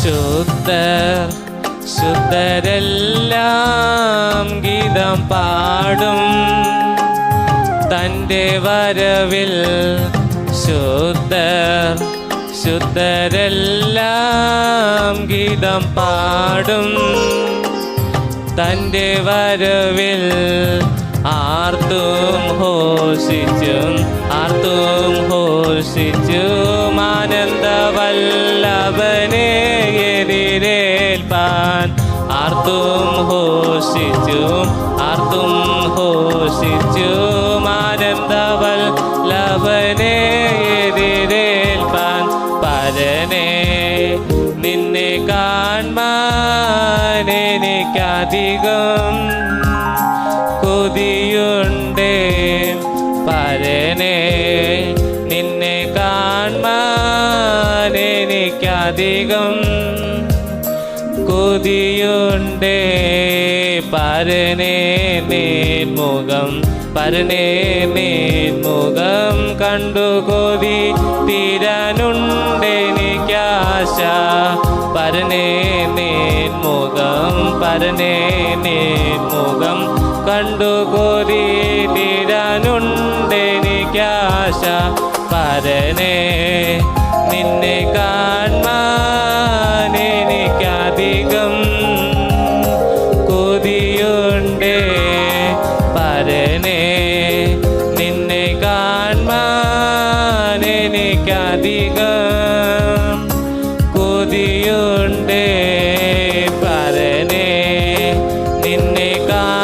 ശുദ്ധർ ശുദ്ധരെല്ലാം ഗീതം പാടും. തന്റെ വരവിൽ ശുദ്ധർ ശുദ്ധരെല്ലാം ഗീതം പാടും. തന്റെ വരവിൽ ആർത്തും ഹോഷിച്ചും ആർത്തും ഹോഷിച്ചും ആർത്തും ഹോഷിച്ചും ആർത്തും ആനന്ദവൽ ലവനെ എതിരേൽപ്പാൻ പരനെ നിന്നെ കാൺമാനെനിക്കധികം കൊതിയുണ്ട്. പരനെ നിന്നെ കാൺമാൻ എനിക്കധികം കൊതിയുണ്ടേ? പരനേ നേൻമുഖം പരനേ നേൻമുഖം കണ്ടു കൊതി തീരാനുണ്ടെനിക്കാശ പരനേ നേൻമുഖം പരനേ നേൻമുഖം കണ്ടു കൊതി തീരാനുണ്ടെനിക്കാശ പരനേ നിന്നെ കാൺമാൻ അധികം കൊതിയുണ്ട് പരനെ നിന്നെ കാണാൻ എനിക്കധികം കൊതിയുണ്ട് പരനെ നിന്നെ കാണാൻ